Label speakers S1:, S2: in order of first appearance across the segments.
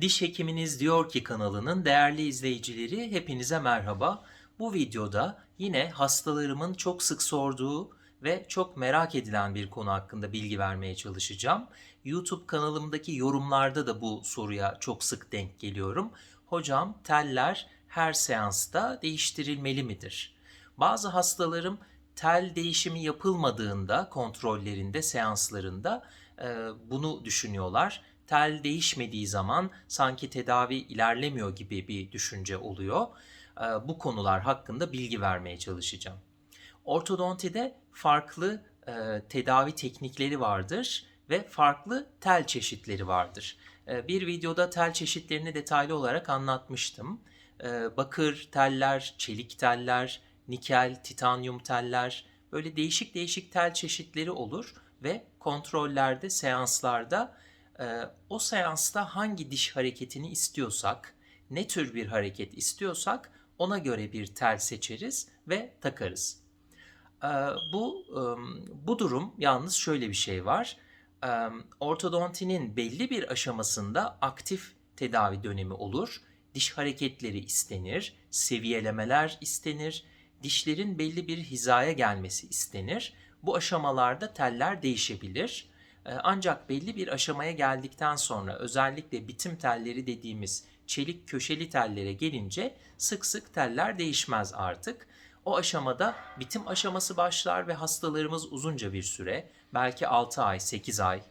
S1: Diş Hekiminiz Diyor Ki kanalının değerli izleyicileri hepinize merhaba. Bu videoda yine hastalarımın çok sık sorduğu ve çok merak edilen bir konu hakkında bilgi vermeye çalışacağım. YouTube kanalımdaki yorumlarda da bu soruya çok sık denk geliyorum. Hocam teller her seansta değiştirilmeli midir? Bazı hastalarım tel değişimi yapılmadığında kontrollerinde, seanslarında bunu düşünüyorlar. Tel değişmediği zaman sanki tedavi ilerlemiyor gibi bir düşünce oluyor. E, bu konular hakkında bilgi vermeye çalışacağım. Ortodontide farklı e, tedavi teknikleri vardır ve farklı tel çeşitleri vardır. E, bir videoda tel çeşitlerini detaylı olarak anlatmıştım. E, bakır teller, çelik teller, nikel, titanyum teller, böyle değişik değişik tel çeşitleri olur ve kontrollerde, seanslarda o seansta hangi diş hareketini istiyorsak, ne tür bir hareket istiyorsak ona göre bir tel seçeriz ve takarız. E, bu e, bu durum yalnız şöyle bir şey var. E, ortodontinin belli bir aşamasında aktif tedavi dönemi olur. Diş hareketleri istenir, seviyelemeler istenir, dişlerin belli bir hizaya gelmesi istenir. Bu aşamalarda teller değişebilir. Ee, Ancak belli bir aşamaya geldikten sonra özellikle bitim telleri dediğimiz çelik köşeli tellere gelince sık sık teller değişmez artık. O aşamada bitim aşaması başlar ve hastalarımız uzunca bir süre belki 6 ay, 8 ay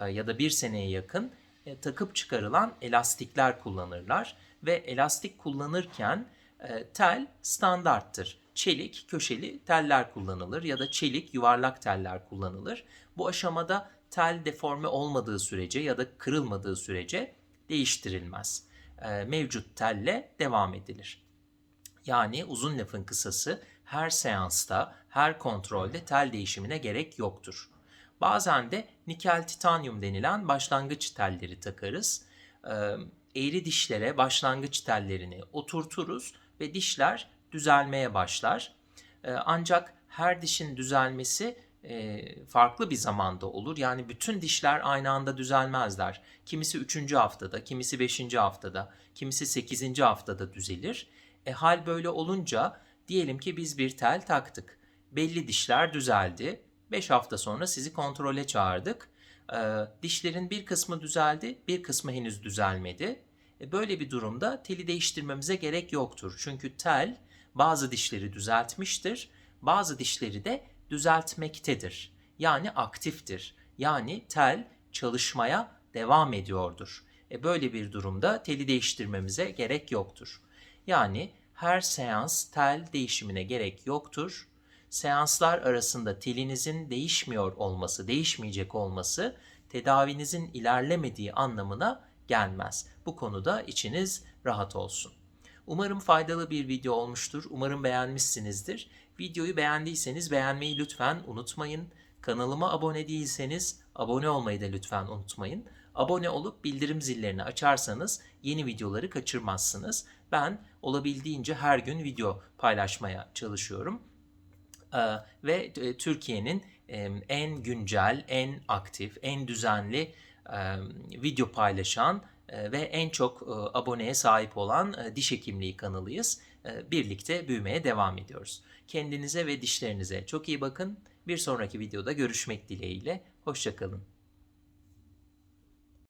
S1: e, ya da 1 seneye yakın e, takıp çıkarılan elastikler kullanırlar ve elastik kullanırken e, tel standarttır. Çelik köşeli teller kullanılır ya da çelik yuvarlak teller kullanılır. Bu aşamada tel deforme olmadığı sürece ya da kırılmadığı sürece değiştirilmez. E, Mevcut telle devam edilir. Yani uzun lafın kısası her seansta, her kontrolde tel değişimine gerek yoktur. Bazen de nikel titanyum denilen başlangıç telleri takarız. Ee, Eğri dişlere başlangıç tellerini oturturuz ve dişler düzelmeye başlar. Ee, Ancak her dişin düzelmesi e, farklı bir zamanda olur. Yani bütün dişler aynı anda düzelmezler. Kimisi 3. haftada, kimisi 5. haftada, kimisi 8. haftada düzelir. E, hal böyle olunca diyelim ki biz bir tel taktık. Belli dişler düzeldi. 5 hafta sonra sizi kontrole çağırdık. E, dişlerin bir kısmı düzeldi, bir kısmı henüz düzelmedi. E, böyle bir durumda teli değiştirmemize gerek yoktur. Çünkü tel bazı dişleri düzeltmiştir, bazı dişleri de düzeltmektedir. Yani aktiftir. Yani tel çalışmaya devam ediyordur. E böyle bir durumda teli değiştirmemize gerek yoktur. Yani her seans tel değişimine gerek yoktur. Seanslar arasında telinizin değişmiyor olması, değişmeyecek olması tedavinizin ilerlemediği anlamına gelmez. Bu konuda içiniz rahat olsun. Umarım faydalı bir video olmuştur. Umarım beğenmişsinizdir. Videoyu beğendiyseniz beğenmeyi lütfen unutmayın. Kanalıma abone değilseniz abone olmayı da lütfen unutmayın. Abone olup bildirim zillerini açarsanız yeni videoları kaçırmazsınız. Ben olabildiğince her gün video paylaşmaya çalışıyorum. Ee, ve e, Türkiye'nin en güncel, en aktif, en düzenli video paylaşan ve en çok e, aboneye sahip olan e, diş hekimliği kanalıyız. E, Birlikte büyümeye devam ediyoruz. Kendinize ve dişlerinize çok iyi bakın. Bir sonraki videoda görüşmek dileğiyle. Hoşçakalın.